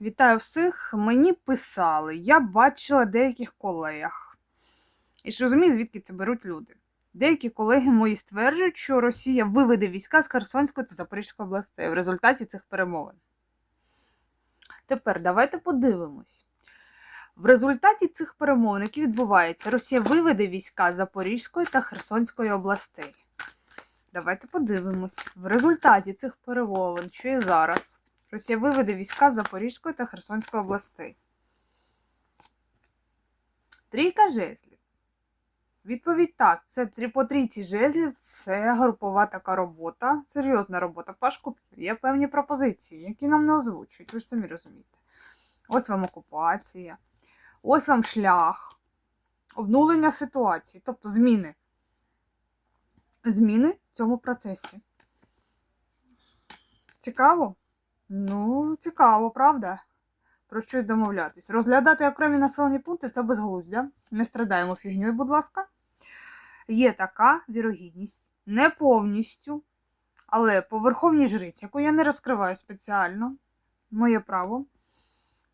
Вітаю всіх. Мені писали, я бачила деяких колег. І ж розумію, звідки це беруть люди. Деякі колеги мої стверджують, що Росія виведе війська з Херсонської та Запорізької областей в результаті цих перемовин. Тепер давайте подивимось. В результаті цих перемовин, які відбуваються, Росія виведе війська з Запорізької та Херсонської областей. Давайте подивимось. В результаті цих перемовин, що і зараз, Росія виведе війська з Запорізької та Херсонської областей. Трійка жезлів. Відповідь так, це по трійці жезлів, це групова така робота, серйозна робота. Паш Кубків. Є певні пропозиції, які нам не озвучують, ви ж самі розумієте. Ось вам окупація, ось вам шлях, обнулення ситуації, тобто зміни. Зміни в цьому процесі. Цікаво? Ну, цікаво, правда? Про щось домовлятись. Розглядати окремі населені пункти це безглуздя. Не страдаємо фігньою, будь ласка. Є така вірогідність, не повністю, але по верховній жриці, яку я не розкриваю спеціально, моє право,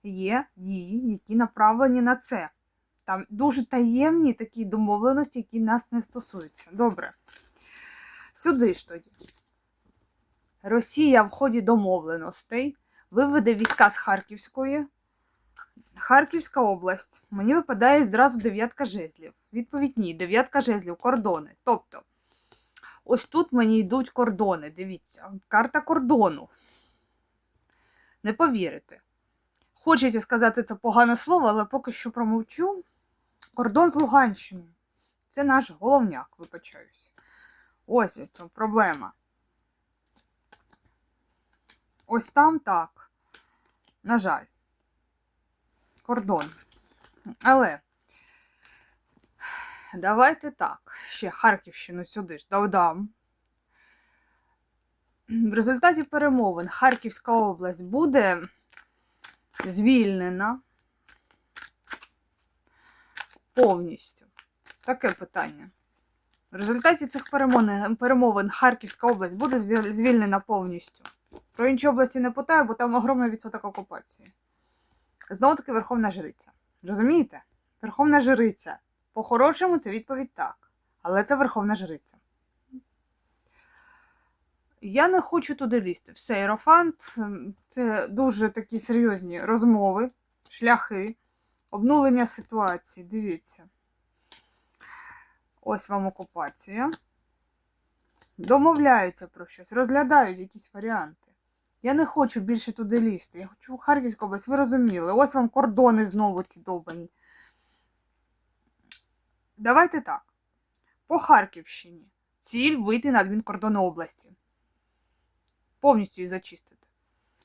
є дії, які направлені на це. Там дуже таємні такі домовленості, які нас не стосуються. Добре. Сюди ж тоді. Росія в ході домовленостей виведе війська з Харківської. Харківська область. Мені випадає зразу дев'ятка жезлів. Відповідь ні, дев'ятка жезлів, кордони. Тобто, ось тут мені йдуть кордони. Дивіться, карта кордону. Не повірите. Хочеться сказати це погане слово, але поки що промовчу. Кордон з Луганщиною. Це наш головняк, вибачаюсь. Ось ось проблема. Ось там так. На жаль. Кордон. Але давайте так. Ще Харківщину сюди ж додам. В результаті перемовин Харківська область буде звільнена повністю. Таке питання. В результаті цих перемовин, Харківська область буде звільнена повністю. Про інші області не питаю, бо там огромний відсоток окупації. Знову таки Верховна Жриця. Розумієте? Верховна Жриця. По-хорошому це відповідь так. Але це Верховна Жриця. Я не хочу туди лізти. Все, Ерофант це дуже такі серйозні розмови, шляхи, обнулення ситуації. Дивіться. Ось вам окупація. Домовляються про щось, розглядають якісь варіанти. Я не хочу більше туди лізти. Я хочу в Харківську область, ви розуміли. Ось вам кордони знову ці довбані. Давайте так. По Харківщині ціль вийти на адмінкордони області. Повністю її зачистити.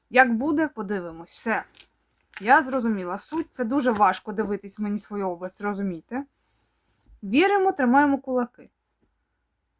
Як буде, подивимось. Все. Я зрозуміла суть. Це дуже важко дивитись мені свою область, розумієте? Віримо, тримаємо кулаки.